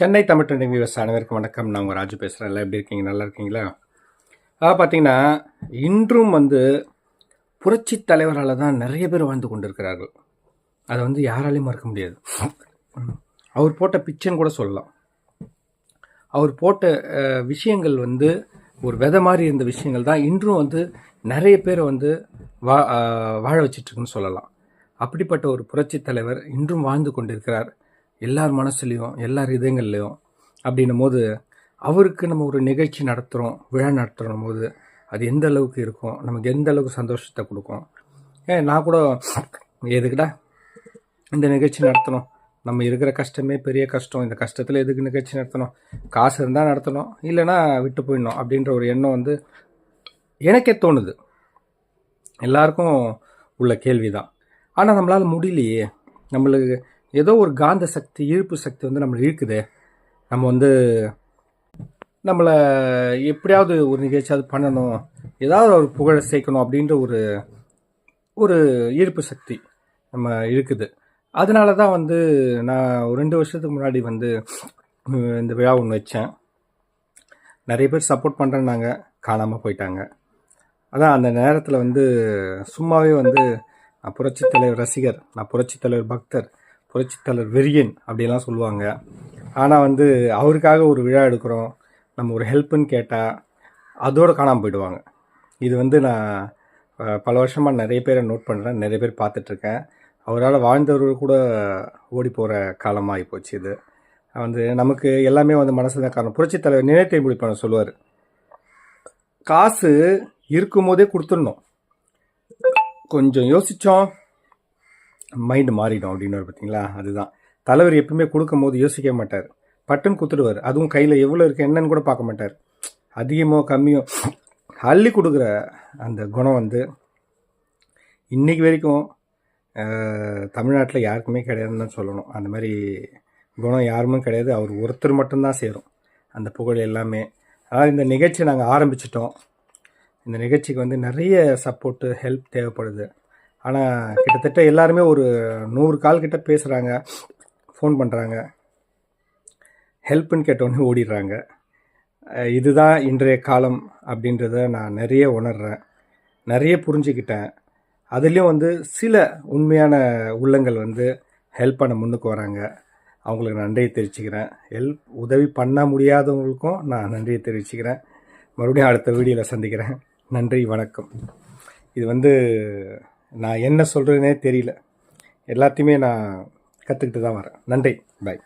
Chennai Tamil trending viewers அனைவருக்கும் வணக்கம். நான் உங்கள் ராஜு பேசுகிறேன் எல்லாம் எப்படி இருக்கீங்க? நல்லா இருக்கீங்களா? அதாவது பார்த்தீங்கன்னா இன்றும் வந்து புரட்சி தலைவரால் தான் நிறைய பேர் வாழ்ந்து கொண்டிருக்கிறார்கள். அதை வந்து யாராலையும் மறக்க முடியாது. அவர் போட்ட பிச்சைன்னு கூட சொல்லலாம். அவர் போட்ட விஷயங்கள் வந்து ஒரு விதை மாதிரி இருந்த விஷயங்கள் தான் இன்றும் வந்து நிறைய பேரை வந்து வா வாழ வச்சிட்ருக்குன்னு சொல்லலாம். அப்படிப்பட்ட ஒரு புரட்சி தலைவர் இன்றும் வாழ்ந்து கொண்டிருக்கிறார். எல்லார் மனசுலையும் எல்லார் இதயங்கள்லையும் அப்படின்னும் போது அவருக்கு நம்ம ஒரு நிகழ்ச்சி நடத்துகிறோம் விழா நடத்துகிறோம் போது அது எந்த அளவுக்கு இருக்கும் நமக்கு எந்த அளவுக்கு சந்தோஷத்தை கொடுக்கும். ஏன் நான் கூட எதுக்குடா இந்த நிகழ்ச்சி நடத்தணும்? நம்ம இருக்கிற கஷ்டமே பெரிய கஷ்டம். இந்த கஷ்டத்தில் எதுக்கு நிகழ்ச்சி நடத்தணும்? காசு இருந்தால் நடத்தணும். இல்லைன்னா விட்டு போயிடணும் அப்படின்ற ஒரு எண்ணம் வந்து எனக்கே தோணுது. எல்லாருக்கும் உள்ள கேள்வி தான் ஆனால் நம்மளால் முடியலையே. நம்மளுக்கு ஏதோ ஒரு காந்த சக்தி ஈர்ப்பு சக்தி வந்து நம்மளை இழுக்குதே. நம்ம வந்து நம்மளை எப்படியாவது ஒரு நிகழ்ச்சியாவது பண்ணணும் ஏதாவது ஒரு புகழை சேர்க்கணும் அப்படின்ற ஒரு ஒரு ஈர்ப்பு சக்தி நம்ம இருக்குது அதனால தான் வந்து நான் ஒரு ரெண்டு வருஷத்துக்கு முன்னாடி வந்து இந்த விழா ஒன்று வச்சேன். நிறைய பேர் சப்போர்ட் பண்ணுறேன்னாங்க காணாமல் போயிட்டாங்க. அதான் அந்த நேரத்தில் வந்து சும்மாவே வந்து நான் புரட்சித் தலைவர் ரசிகர் நான் புரட்சித் தலைவர் பக்தர் புரட்சித் தலைவர் வெறியன் அப்படிலாம் சொல்லுவாங்க. ஆனால் வந்து அவருக்காக ஒரு விழா எடுக்கிறோம். நம்ம ஒரு ஹெல்ப்புன்னு கேட்டால் அதோடு காணாமல் போயிடுவாங்க. இது வந்து நான் பல வருஷமாக நிறைய பேரை நோட் பண்ணுறேன் நிறைய பேர் பார்த்துட்ருக்கேன். அவரால் வாழ்ந்தவர்கள் கூட ஓடி போகிற காலமாக போச்சு இது. வந்து நமக்கு எல்லாமே வந்து மனசில் தான் காரணம். புரட்சித்தலைவர் நினைத்தை முடிப்பான சொல்லுவார். காசு இருக்கும்போதே கொடுத்துடணும். கொஞ்சம் யோசித்தோம் மைண்டு மாறிடும் அப்படின்னு பார்த்தீங்களா அதுதான். தலைவர் எப்பவுமே கொடுக்கும்போது யோசிக்க மாட்டார். பட்டன் கொடுத்துடுவார் அதுவும் கையில் எவ்வளோ இருக்குது என்னன்னு கூட பார்க்க மாட்டார். அதிகமோ கம்மியோ அள்ளி கொடுக்குற அந்த குணம் வந்து இன்றைக்கி வரைக்கும் தமிழ்நாட்டில் யாருக்குமே கிடையாதுன்னு தான் சொல்லணும். அந்த மாதிரி குணம் யாருமே கிடையாது. அவர் ஒருத்தர் மட்டும்தான் சேரும். அந்த புகழ் எல்லாமே. அதாவது இந்த நிகழ்ச்சி நாங்கள் ஆரம்பிச்சிட்டோம். இந்த நிகழ்ச்சிக்கு வந்து நிறைய சப்போர்ட்டு ஹெல்ப் தேவைப்படுது. ஆனால் கிட்டத்தட்ட எல்லாருமே ஒரு நூறு கால் கிட்ட பேசுகிறாங்க ஃபோன் பண்ணுறாங்க ஹெல்ப்புன்னு கேட்டோன்னே ஓடிடுறாங்க. இதுதான் இன்றைய காலம் அப்படின்றத நான் நிறைய உணர்கிறேன் நிறைய புரிஞ்சுக்கிட்டேன். அதுலேயும் வந்து சில உண்மையான உள்ளங்கள் வந்து ஹெல்ப் பண்ண முன்னுக்கு வராங்க. அவங்களுக்கு நன்றியை தெரிவிச்சுக்கிறேன். ஹெல்ப் உதவி பண்ண முடியாதவங்களுக்கும் நான் நன்றியை தெரிவிச்சுக்கிறேன். மறுபடியும் அடுத்த வீடியோவில் சந்திக்கிறேன். நன்றி வணக்கம். இது வந்து நான் என்ன சொல்கிறதுனே தெரியல. எல்லாத்தையுமே நான் கற்றுக்கிட்டு தான் வரேன். நன்றி. பை